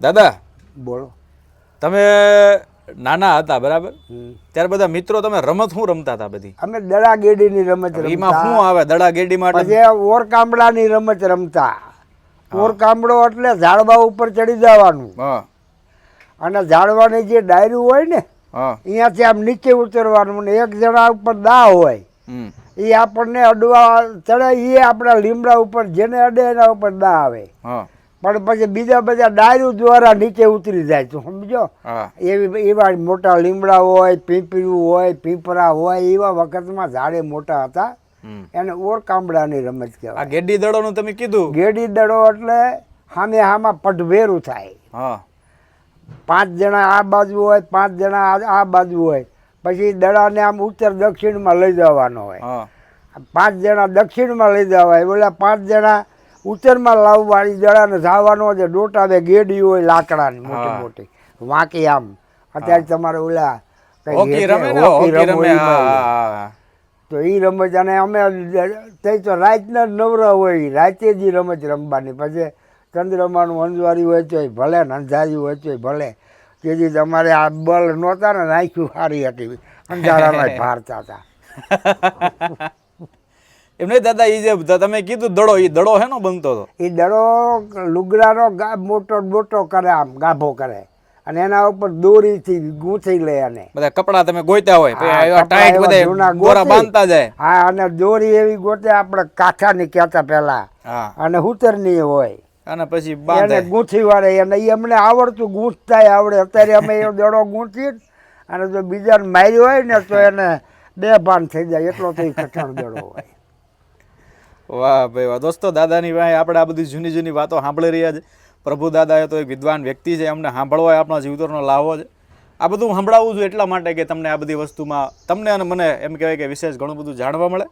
દાદા બોલો. તમે નાના હતા બરાબર. ત્યારે બધા મિત્રો તમે રમત શું રમતા હતા બધી? અમે દડા ગેડીની રમત એમાં શું આવે? દડા ગેડી માટે? ઓર કામડાની રમત રમતા. ઓર કામડો એટલે ઝાડવા ઉપર ચડી જવાનું. હા. અને ઝાડવાની જે ડાયરી હોય ને હા. અહીંયાથી આમ નીચે ઉતરવાનું ને એક જણા ઉપર દા હોય. એ આપણને અડવા ચડે એ આપણા લીમડા ઉપર જેને અડે એના ઉપર દા આવે. હા. પણ પછી બીજા બધા ડાયરું દ્વારા નીચે ઉતરી જાય તું સમજો? એવી એવા મોટા લીમડા હોય પીપળું હોય પીપરા હોય એવા વખતમાં ઝાડે મોટા હતા. એને ઓર કામડાની રમત આ કહેવાય ગેડી દડોનું તમે કીધું? ગેડી દડો એટલે સામે હામાં પટભેરું થાય. પાંચ જણા આ બાજુ હોય પાંચ જણા આ- આ બાજુ હોય. પછી દડાને આમ ઉત્તર દક્ષિણમાં લઈ જવાનો હોય. પાંચ જણા દક્ષિણમાં લઈ જવાય. ઓલા પાંચ જણા ઉત્તરમાં લાવવાની દડાને ધાવાનો છે ડોટાવે ગેડી હોય લાકડાની મોટી મોટી વાંકી આમ. અત્યારે તમારે ઓલા હોકી રમે ને હોકી રમે. તો એ રમત અને અમે તે તો રાતના જ નવરા હોય રાતે જ રમત રમવાની. પછી ચંદ્રમાનું અંજવારી હોય તોય ભલે ને અંધારી હોય તોય ભલે. તેથી તમારે આ બળ નહોતા ને નાખ્યું સારી હતી. અંધારામાં ભારતા હતા. એમ નહીં દાદા એ જે તમે કીધું દડો એ દડો હેનો બનતો હતો? એ દડો લુગડાનો ગાભ મોટો મોટો કરે આમ ગાભો કરે. અને એના ઉપર દોરીથી ગૂંથી લે અને બધા કપડા તમે ગોઈતા હોય ટાઈટ બધા દોરા બાંધતા જાય. હા અને દોરી એવી ગોતે આપણે કાંઠાની કહેતા પહેલા. હા. અને હુતરની હોય. અને પછી બાંધે. ગૂંથી વાળે અને એ અમને આવડતું ગૂંથતા આવડે. અત્યારે અમે એ દડો ગૂંથી અને જો બીજાને માર્યો હોય ને તો એને બે ભાન થઈ જાય એટલો તો કઠણ દડો હોય. વાહ ભાઈ વાહ. દોસ્તો, દાદાની ભાઈ આપણે આ બધી જૂની જૂની વાતો સાંભળી રહ્યા છે. પ્રભુ દાદા એ તો એક વિદ્વાન વ્યક્તિ છે, એમને સાંભળવા એ આપણા જીવતરનો લાવો છે. આ બધું સંભળાવવું છું એટલા માટે કે તમને આ બધી વસ્તુમાં તમને અને મને એમ કહેવાય કે વિશેષ ઘણું બધું જાણવા મળે.